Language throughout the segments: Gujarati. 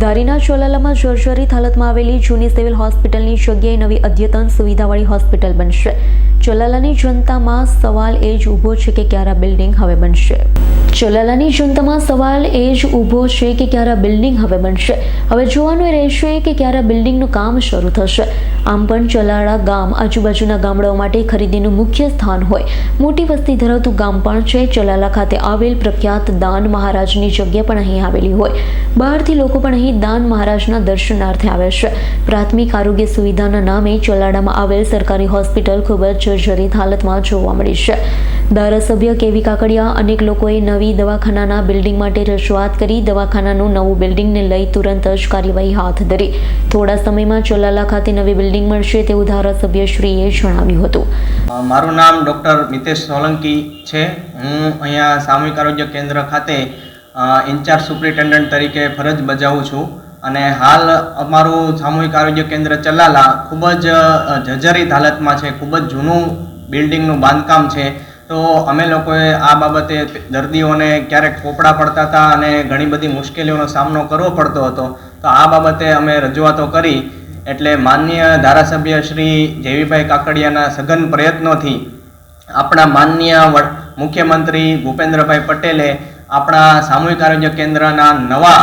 ધારીના ચોલાલામાં જર્જરિત હાલતમાં આવેલી જૂની સિવિલ હોસ્પિટલની જગ્યાએ નવી અદ્યતન સુવિધાવાળી હોસ્પિટલ બનશે. ચોલાલાની જનતામાં સવાલ એ જ ઊભો છે કે ક્યારે બિલ્ડિંગ હવે બનશે. ચોલાલાની જનતામાં સવાલ એ જ ઊભો છે કે ક્યારે બિલ્ડિંગ હવે બનશે? હવે જોવાનું રહેશે કે ક્યારે બિલ્ડિંગનું કામ શરૂ થશે. આમ પણ ચલાળા ગામ આજુબાજુના ગામડાઓ માટે ખરીદીનું મુખ્ય સ્થાન હોય. મોટી વસ્તી ધરાવતું ગામ પણ છે. ચલાલા ખાતે આવેલ પ્રખ્યાત દાન મહારાજની જગ્યા પણ અહીં આવેલી હોય. બહારથી લોકો પણ અહીં દાન મહારાજના દર્શનાર્થે આવે છે. પ્રાથમિક આરોગ્ય સુવિધાના નામે ચલાડામાં આવેલ સરકારી હોસ્પિટલ ખૂબ જ જર્જરિત હાલતમાં જોવા મળી છે. ધારાસભ્ય કેવી કાકડિયા અનેક લોકોએ નવી દવાખાનાના બિલ્ડિંગ માટે રજૂઆત કરી. દવાખાનાનું નવું બિલ્ડિંગને લઈ તુરંત જ કાર્યવાહી હાથ ધરી. થોડા સમયમાં ચલાલા ખાતે નવી બિલ્ડિંગ મળશે તેવું ધારાસભ્યશ્રીએ જણાવ્યું હતું. મારું નામ ડૉક્ટર મિતેશ સોલંકી છે. હું અહીંયા સામૂહિક આરોગ્ય કેન્દ્ર ખાતે ઇન્ચાર્જ સુપ્રિન્ટેન્ડન્ટ તરીકે ફરજ બજાવું છું. અને હાલ અમારું સામૂહિક આરોગ્ય કેન્દ્ર ચલાલા ખૂબ જ જર્જરિત હાલતમાં છે. ખૂબ જ જૂનું બિલ્ડિંગનું બાંધકામ છે. તો અમે લોકોએ આ બાબતે દર્દીઓને ક્યારેક પોપડા પડતા હતા અને ઘણી બધી મુશ્કેલીઓનો સામનો કરવો પડતો હતો. તો આ બાબતે અમે રજૂઆતો કરી એટલે માનનીય ધારાસભ્ય શ્રી જેવીભાઈ કાકડિયાના સઘન પ્રયત્નોથી આપણા માનનીય મુખ્યમંત્રી ભૂપેન્દ્રભાઈ પટેલે આપણા સામૂહિક આરોગ્ય કેન્દ્રના નવા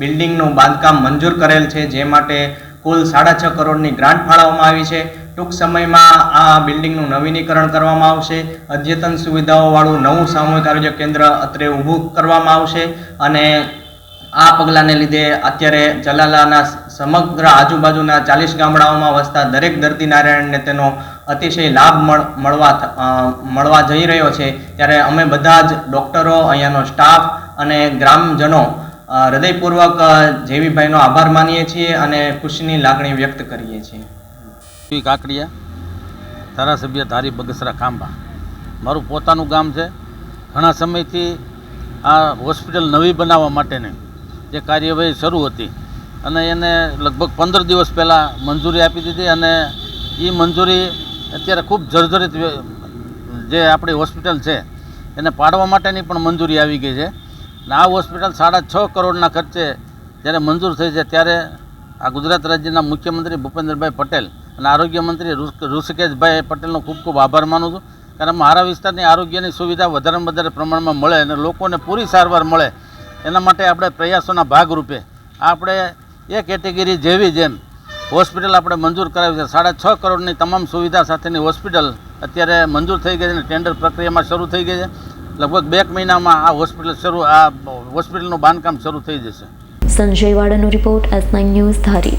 બિલ્ડિંગનું બાંધકામ મંજૂર કરેલ છે, જે માટે કુલ સાડા છ કરોડની ગ્રાન્ટ ફાળવવામાં આવી છે. ટૂંક સમયમાં આ બિલ્ડિંગનું નવીનીકરણ કરવામાં આવશે. અદ્યતન સુવિધાઓવાળું નવું સામૂહિક આરોગ્ય કેન્દ્ર અત્રે ઊભું કરવામાં આવશે અને આ પગલાંને લીધે અત્યારે જલાલાના સમગ્ર આજુબાજુના ચાલીસ ગામડાઓમાં વસતા દરેક દર્દી નારાયણને તેનો અતિશય લાભ મળ, મળવા મળવા જઈ રહ્યો છે. ત્યારે અમે બધા જ ડૉક્ટરો, અહીંયાનો સ્ટાફ અને ગ્રામજનો હૃદયપૂર્વક જેવીભાઈનો આભાર માનીએ છીએ અને ખુશીની લાગણી વ્યક્ત કરીએ છીએ. કાકડિયા ધારાસભ્ય ધારી બગસરા ખાંભા. મારું પોતાનું ગામ છે. ઘણા સમયથી આ હોસ્પિટલ નવી બનાવવા માટેની જે કાર્યવાહી શરૂ હતી અને એને લગભગ પંદર દિવસ પહેલાં મંજૂરી આપી દીધી અને એ મંજૂરી અત્યારે ખૂબ જર્જરિત જે આપણી હોસ્પિટલ છે, એને પાડવા માટેની પણ મંજૂરી આવી ગઈ છે. અને આ હોસ્પિટલ સાડા છ કરોડના ખર્ચે જ્યારે મંજૂર થઈ છે ત્યારે આ ગુજરાત રાજ્યના મુખ્યમંત્રી ભૂપેન્દ્રભાઈ પટેલ અને આરોગ્ય મંત્રી ઋષિકેશભાઈ પટેલનો ખૂબ ખૂબ આભાર માનું છું. કારણ મારા વિસ્તારની આરોગ્યની સુવિધા વધારેમાં વધારે પ્રમાણમાં મળે અને લોકોને પૂરી સારવાર મળે, એના માટે આપણે પ્રયાસોના ભાગરૂપે આપણે એ કેટેગરી જેવી જેમ હોસ્પિટલ આપણે મંજૂર કરાવી છે. સાડા છ કરોડની તમામ સુવિધા સાથેની હોસ્પિટલ અત્યારે મંજૂર થઈ ગઈ છે અને ટેન્ડર પ્રક્રિયામાં શરૂ થઈ ગઈ છે. લગભગ બે મહિનામાં આ હોસ્પિટલ શરૂ આ હોસ્પિટલનું બાંધકામ શરૂ થઈ જશે. સંજય વાડાનો રિપોર્ટ એસ ન્યૂઝ ધારી.